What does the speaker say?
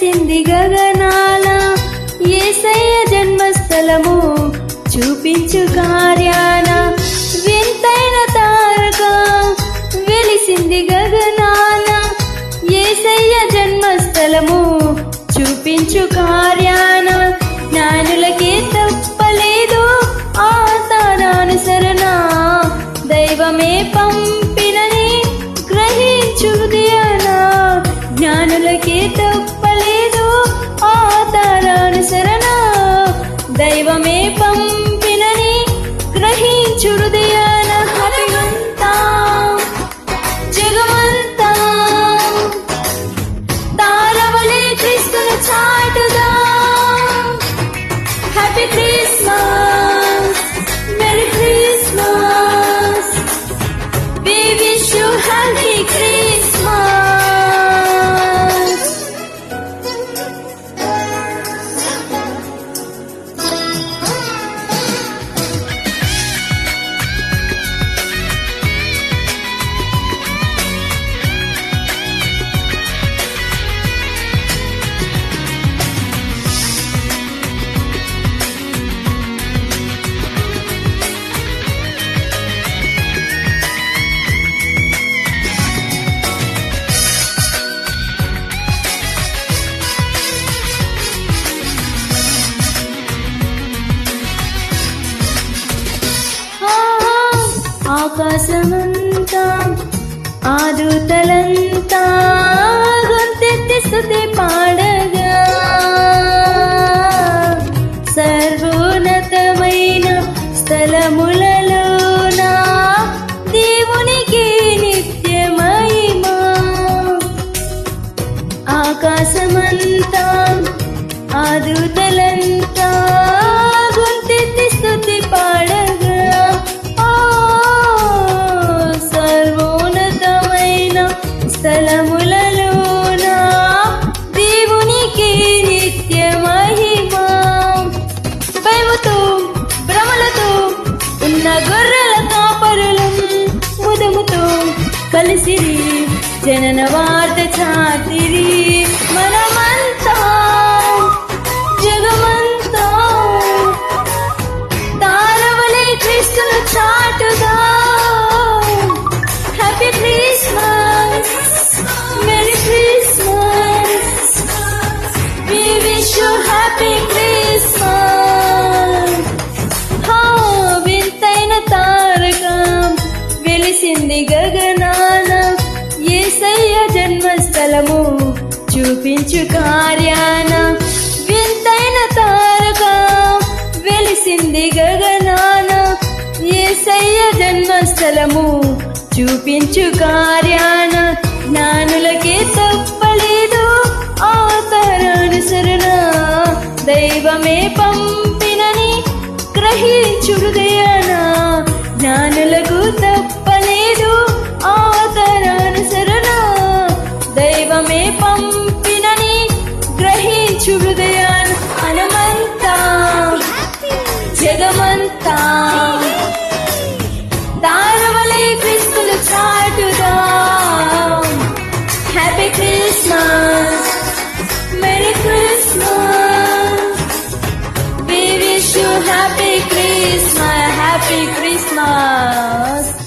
చేసింది గగనాల. ఏసయ్య జన్మస్థలము చూపించు కార్యాల వింతైన తారక వెలిసింది గగనాల. ఏసయ్య జన్మస్థలము చూపించు కార్య దైవమే పంపినని గ్రహించు ఆకాశమంతా ఆదుతలంతా గొంతెత్తి స్థుతి పాడగా. సర్వోన్నతమైన స్థలములలోన దేవునికి నిత్య ఆకాశమంతా ఆదుతలంతా కలిసిరి. జనన వార్త చాటిరి. జన్మస్థలము చూపించు కార్యాన. వింతైన తారక వెలిసింది గగనాన. ఏసయ్య జన్మస్థలము చూపించు కార్యాన. జ్ఞానులకే తప్పలేదు ఆ తరానుసరణ దైవమే పంపినని గ్రహించు హృదయాన జ్ఞానులకు తప్పలేదు దైవమే పంపినని గ్రహించు హృదయాన్ మనమంతా జగమంతా. దారవలే క్రీస్తులు చాటుదా. Happy Christmas merry Christmas we wish you happy Christmas happy Christmas